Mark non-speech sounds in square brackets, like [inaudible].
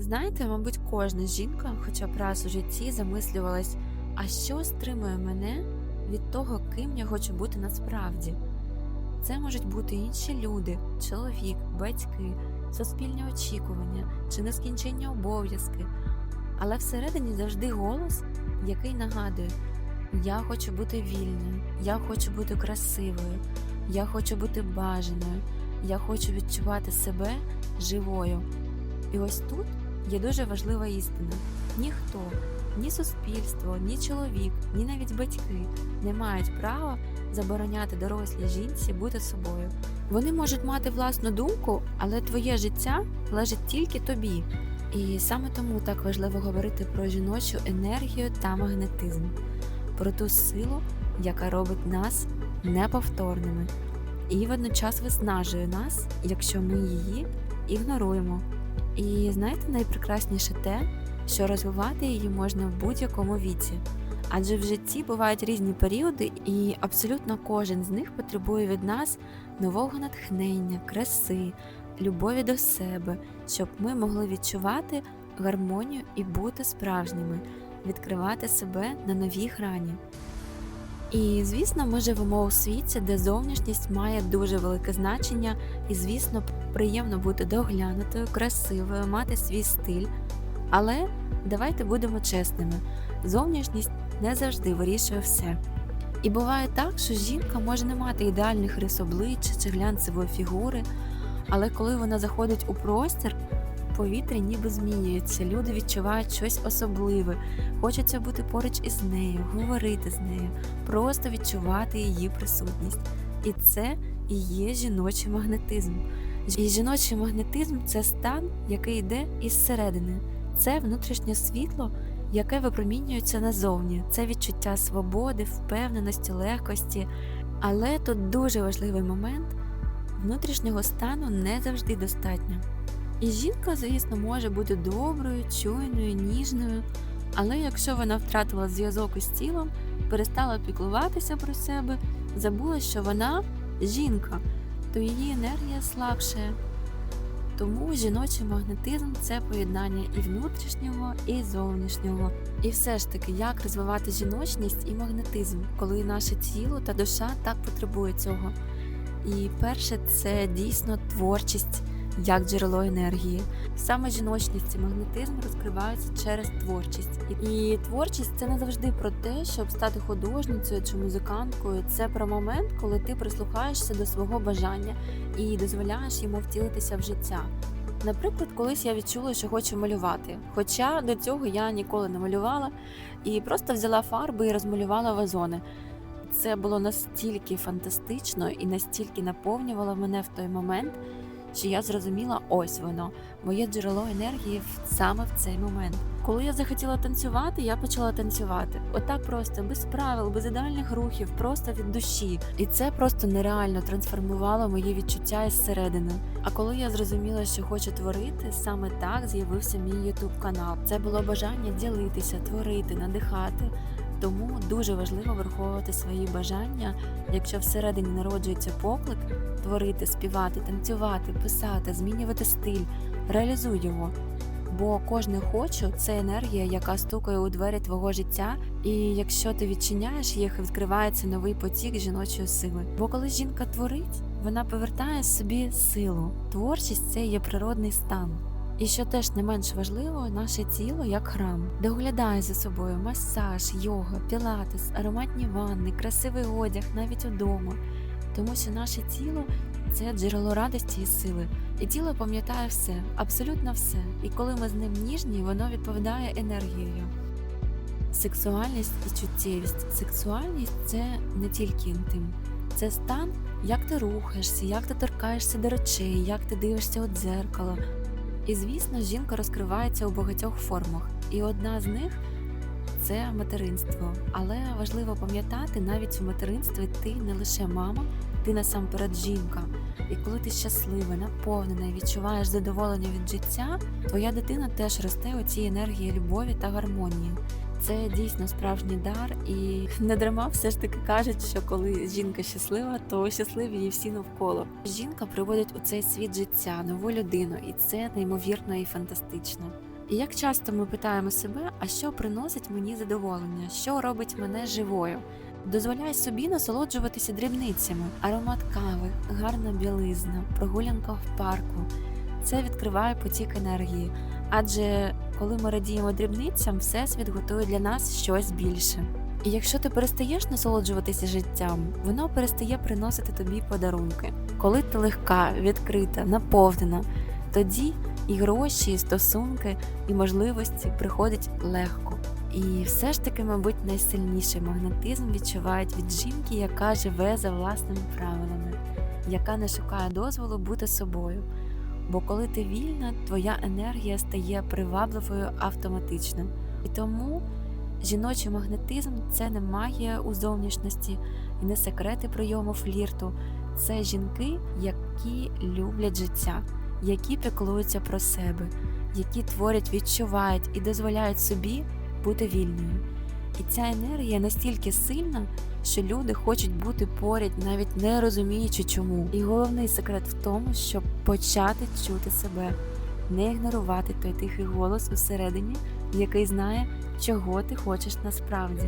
Знаєте, мабуть, кожна жінка, хоча б раз у житті замислювалась, а що стримує мене від того, ким я хочу бути насправді. Це можуть бути інші люди, чоловік, батьки, суспільні очікування чи нескінченні обов'язки. Але всередині завжди голос, який нагадує: я хочу бути вільною, я хочу бути красивою, я хочу бути бажаною, я хочу відчувати себе живою. І ось тут є дуже важлива істина: ніхто, ні суспільство, ні чоловік, ні навіть батьки не мають права забороняти дорослій жінці бути собою. Вони можуть мати власну думку, але твоє життя належить тільки тобі. І саме тому так важливо говорити про жіночу енергію та магнетизм, про ту силу, яка робить нас неповторними, і водночас виснажує нас, якщо ми її ігноруємо. І знаєте, найпрекрасніше те, що розвивати її можна в будь-якому віці. Адже в житті бувають різні періоди, і абсолютно кожен з них потребує від нас нового натхнення, краси, любові до себе, щоб ми могли відчувати гармонію і бути справжніми, відкривати себе на новій грані. І звісно, ми живемо у світі, де зовнішність має дуже велике значення, і, звісно, приємно бути доглянутою, красивою, мати свій стиль. Але давайте будемо чесними: зовнішність не завжди вирішує все. І буває так, що жінка може не мати ідеальних рис обличчя чи глянцевої фігури, але коли вона заходить у простір, повітря ніби змінюється, люди відчувають щось особливе, хочеться бути поруч із нею, говорити з нею, просто відчувати її присутність. І це і є жіночий магнетизм. І жіночий магнетизм це стан, який йде із середини, це внутрішнє світло, яке випромінюється назовні, це відчуття свободи, впевненості, легкості. Але тут дуже важливий момент внутрішнього стану не завжди достатньо. І жінка, звісно, може бути доброю, чуйною, ніжною, але якщо вона втратила зв'язок із тілом, перестала піклуватися про себе, забула, що вона жінка, то її енергія слабшає. Тому жіночий магнетизм це поєднання і внутрішнього, і зовнішнього. І все ж таки, як розвивати жіночність і магнетизм, коли наше тіло та душа так потребує цього. І перше, це дійсно творчість як джерело енергії. Саме жіночність і магнетизм розкриваються через творчість. І творчість це не завжди про те, щоб стати художницею чи музиканткою. Це про момент, коли ти прислухаєшся до свого бажання і дозволяєш йому втілитися в життя. Наприклад, колись я відчула, що хочу малювати, хоча до цього я ніколи не малювала і просто взяла фарби і розмалювала вазони. Це було настільки фантастично і настільки наповнювало мене в той момент, що я зрозуміла, ось воно, моє джерело енергії саме в цей момент. Коли я захотіла танцювати, я почала танцювати. Отак просто, без правил, без ідеальних рухів, просто від душі. І це просто нереально трансформувало мої відчуття із середини. А коли я зрозуміла, що хочу творити, саме так з'явився мій ютуб канал. Це було бажання ділитися, творити, надихати. Тому дуже важливо враховувати свої бажання, якщо всередині народжується поклик, творити, співати, танцювати, писати, змінювати стиль, реалізуй його. Бо кожне хочу це енергія, яка стукає у двері твого життя, і якщо ти відчиняєш їх, відкривається новий потік жіночої сили. Бо коли жінка творить, вона повертає собі силу. Творчість це є природний стан. І що теж не менш важливо, наше тіло як храм, доглядає за собою масаж, йога, пілатес, ароматні ванни, красивий одяг навіть удома. Тому що наше тіло це джерело радості і сили. І тіло пам'ятає все, абсолютно все. І коли ми з ним ніжні, воно відповідає енергією. Сексуальність і чуттєвість. Сексуальність це не тільки інтим, це стан, як ти рухаєшся, як ти торкаєшся до речей, як ти дивишся у дзеркало. І звісно, жінка розкривається у багатьох формах, і одна з них це материнство. Але важливо пам'ятати, навіть у материнстві ти не лише мама, ти насамперед жінка. І коли ти щаслива, наповнена і відчуваєш задоволення від життя, твоя дитина теж росте у цій енергії любові та гармонії. Це дійсно справжній дар, і [laughs] не дарма все ж таки кажуть, що коли жінка щаслива, то щасливі і всі навколо. Жінка приводить у цей світ життя, нову людину, і це неймовірно і фантастично. І як часто ми питаємо себе, а що приносить мені задоволення, що робить мене живою? Дозволяй собі насолоджуватися дрібницями, аромат кави, гарна білизна, прогулянка в парку. Це відкриває потік енергії. Адже коли ми радіємо дрібницям, всесвіт готує для нас щось більше. І якщо ти перестаєш насолоджуватися життям, воно перестає приносити тобі подарунки. Коли ти легка, відкрита, наповнена, тоді і гроші, і стосунки, і можливості приходять легко. І все ж таки, мабуть, найсильніший магнетизм відчувають від жінки, яка живе за власними правилами, яка не шукає дозволу бути собою. Бо коли ти вільна, твоя енергія стає привабливою автоматично. І тому жіночий магнетизм це не магія у зовнішності і не секрети прийому флірту. Це жінки, які люблять життя, які піклуються про себе, які творять, відчувають і дозволяють собі бути вільною. І ця енергія настільки сильна, що люди хочуть бути поряд, навіть не розуміючи чому. І головний секрет в тому, щоб почати чути себе, не ігнорувати той тихий голос усередині, який знає, чого ти хочеш насправді.